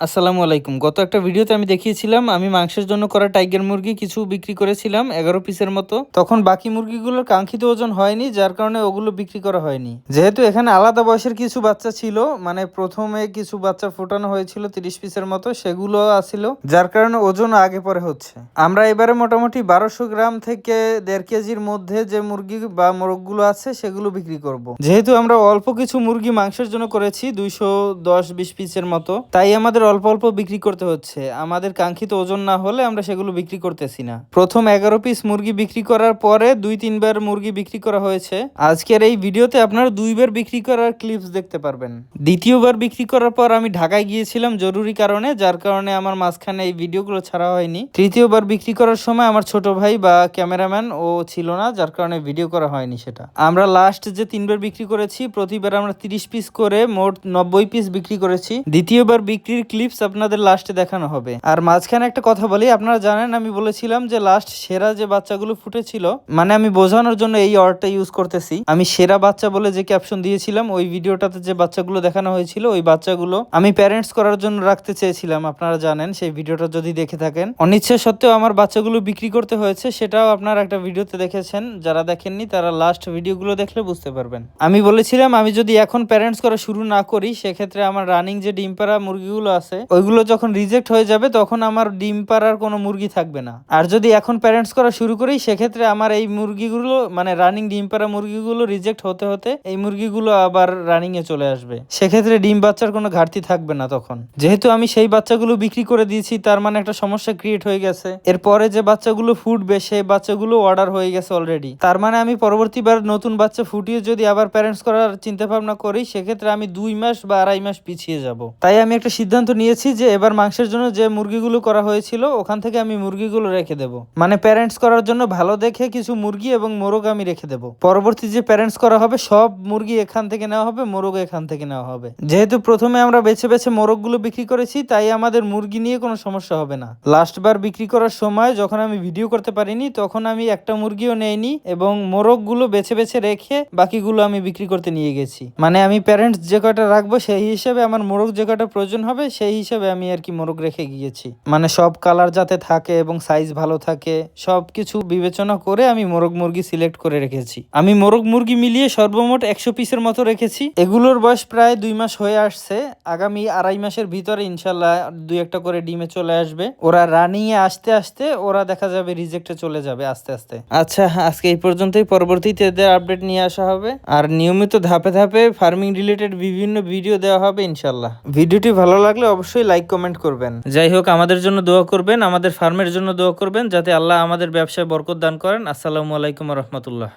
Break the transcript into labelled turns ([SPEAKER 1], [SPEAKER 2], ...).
[SPEAKER 1] আসসালামু আলাইকুম। গত একটা ভিডিওতে আমি দেখিয়েছিলাম, আমি মাংসের জন্য করা টাইগার মুরগি কিছু বিক্রি করেছিলাম, এগারো পিসের মতো। তখন বাকি মুরগিগুলোর কাঙ্ক্ষিত ওজন হয়নি, যার কারণে ওগুলো বিক্রি করা হয়নি। যেহেতু এখানে আলাদা বয়সের কিছু বাচ্চা ছিল মানে প্রথমে কিছু বাচ্চা ফোটানো হয়েছিল তিরিশ পিসের মতো, সেগুলো আসিল যার কারণে ওজন আগে পরে হচ্ছে। আমরা এবারে মোটামুটি বারোশো গ্রাম থেকে দেড় কেজির মধ্যে যে মুরগি বা মোরগগুলো আছে, সেগুলো বিক্রি করব। যেহেতু আমরা অল্প কিছু মুরগি মাংসের জন্য করেছি, দুইশো দশ, বিশ পিসের মতো, তাই আমাদের অল্প অল্প বিক্রি করতে হচ্ছে। আমাদের কাঙ্ক্ষিত ওজন না হলে আমরা সেগুলো বিক্রি করতেছি না। প্রথম এগারো পিস মুরগি বিক্রি করার পরে দুই তিনবার মুরগি বিক্রি করা হয়েছে। আজকের এই ভিডিওতে আপনারা দুইবার বিক্রি করার ক্লিপস দেখতে পারবেন। দ্বিতীয়বার বিক্রি করার পর আমি ঢাকায় গিয়েছিলাম জরুরি কারণে, যার কারণে আমার মাঝখানে এই ভিডিওগুলো ছাড়া হয়নি। তৃতীয়বার বিক্রি করার সময় আমার ছোট ভাই বা ক্যামেরাম্যান ও ছিল না, যার কারণে ভিডিও করা হয়নি সেটা। আমরা লাস্ট যে তিনবার বিক্রি করেছি, প্রতিবার আমরা তিরিশ পিস করে মোট নব্বই পিস বিক্রি করেছি। দ্বিতীয়বার বিক্রির ক্লিপস আপনাদের লাস্টে দেখানো হবে। আর মাঝখানে একটা কথা বলি, আপনারা জানেন আমি বলেছিলাম যে লাস্ট সেরা যে বাচ্চাগুলো ফুটেছিল মানে আমি বোঝানোর জন্য এই ওয়ার্ডটা ইউজ করতেছি। আমি সেরা বাচ্চা বলে যে ক্যাপশন দিয়েছিলাম, ওই ভিডিওটাতে যে বাচ্চাগুলো দেখানো হয়েছিল, ওই বাচ্চাগুলো আমি প্যারেন্টস করার জন্য রাখতে চেয়েছিলাম, আপনারা জানেন, সেই ভিডিওটা যদি দেখে থাকেন। অনিচ্ছা সত্ত্বেও আমার বাচ্চাগুলো বিক্রি করতে হয়েছে, সেটাও আপনারা একটা ভিডিওতে দেখেছেন। যারা দেখেননি, তারা লাস্ট ভিডিওগুলো দেখলে বুঝতে পারবেন। আমি বলেছিলাম, আমি যদি এখন প্যারেন্টস করা শুরু না করি, সেক্ষেত্রে আমার রানিং যে ডিম পাড়া মুরগিগুলো আছে ওইগুলো যখন রিজেক্ট হয়ে যাবে, তখন আমার ডিম পাড়ার কোনো মুরগি থাকবে না। আর যদি এখন প্যারেন্টস করা শুরু করি, সেক্ষেত্রে আমার এই মুরগিগুলো মানে রানিং ডিম পাড়া মুরগিগুলো রিজেক্ট হতে হতে, এই মুরগিগুলো আবার রানিং এ চলে আসবে। সেক্ষেত্রে ডিম বাচ্চার কোনো ঘাটতি থাকবে না তখন। যেহেতু আমি সেই বাচ্চাগুলো বিক্রি করে দিয়েছি, তার মানে একটা সমস্যা ক্রিয়েট হয়ে গেছে। এরপরে যে বাচ্চাগুলো ফুটবে, সেই বাচ্চাগুলো অর্ডার হয়ে গেছে অলরেডি তার মানে আমি পরবর্তীবার নতুন বাচ্চা ফুটিয়ে যদি আবার প্যারেন্টস করার চিন্তা ভাবনা করি, সেক্ষেত্রে আমি দুই মাস বা আড়াই মাস পিছিয়ে যাব। তাই আমি একটা সিদ্ধান্ত নিয়েছি যে এবার মাংসের জন্য যে মুরগিগুলো করা হয়েছিল, ওখান থেকে আমি মুরগিগুলো রেখে দেব। মানে প্যারেন্টস করার জন্য ভালো দেখে কিছু মুরগি এবং মোরগ আমি রেখে দেব। পরবর্তী যে প্যারেন্টস করা হবে, সব মুরগি এখান থেকে নেওয়া হবে, মোরগ এখান থেকে নেওয়া হবে। যেহেতু প্রথমে আমরা বেছে বেছে মোরগগুলো বিক্রি করেছি, তাই আমাদের মুরগি নিয়ে কোনো সমস্যা হবে না। লাস্ট বার বিক্রি করার সময় যখন আমি ভিডিও করতে পারিনি, তখন আমি একটা মুরগিও নেইনি এবং মোরগগুলো বেছে বেছে রেখে বাকিগুলো আমি বিক্রি করতে নিয়ে গেছি। মানে আমি প্যারেন্টস যে কয়টা রাখব, সেই হিসেবে আমার মোরগ যে কয়টা প্রয়োজন হবে, সেই হিসেবে আমি আর কি মোরগ রেখে গিয়েছি। মানে সব কালার যাতে থাকে এবং সাইজ ভালো থাকে সব কিছু বিবেচনা করে আমি মোরগ মুরগি সিলেক্ট করে রেখেছি। আমি মোরগ মুরগি মিলিয়ে সর্বমোট একশো পিসের মতো রেখেছি। এগুলোর বয়স প্রায় দুই মাস হয়ে আসছে। আগামী আড়াই মাসের ভিতরে ইনশাল্লাহ দুই একটা করে ডিমে চলে আসবে। ওরা রানিং এ আসতে আসতে ওরা দেখা যাবে রিজেক্টে চলে যাবে আস্তে আস্তে। আচ্ছা আজকে এই পর্যন্তই। পরবর্তীতে এদের আপডেট নিয়ে আসা হবে। আর নিয়মিত ধাপে ধাপে ফার্মিং রিলেটেড বিভিন্ন ভিডিও দেওয়া হবে ইনশাল্লাহ ভিডিওটি ভালো লাগলে অবশ্যই লাইক কমেন্ট করবেন। যাই হোক, আমাদের জন্য দোয়া করবেন, আমাদের ফার্মের জন্য দোয়া করবেন, যাতে আল্লাহ আমাদের ব্যবসায় বরকত দান করেন। আসসালামু আলাইকুম রহমতুল্লাহ।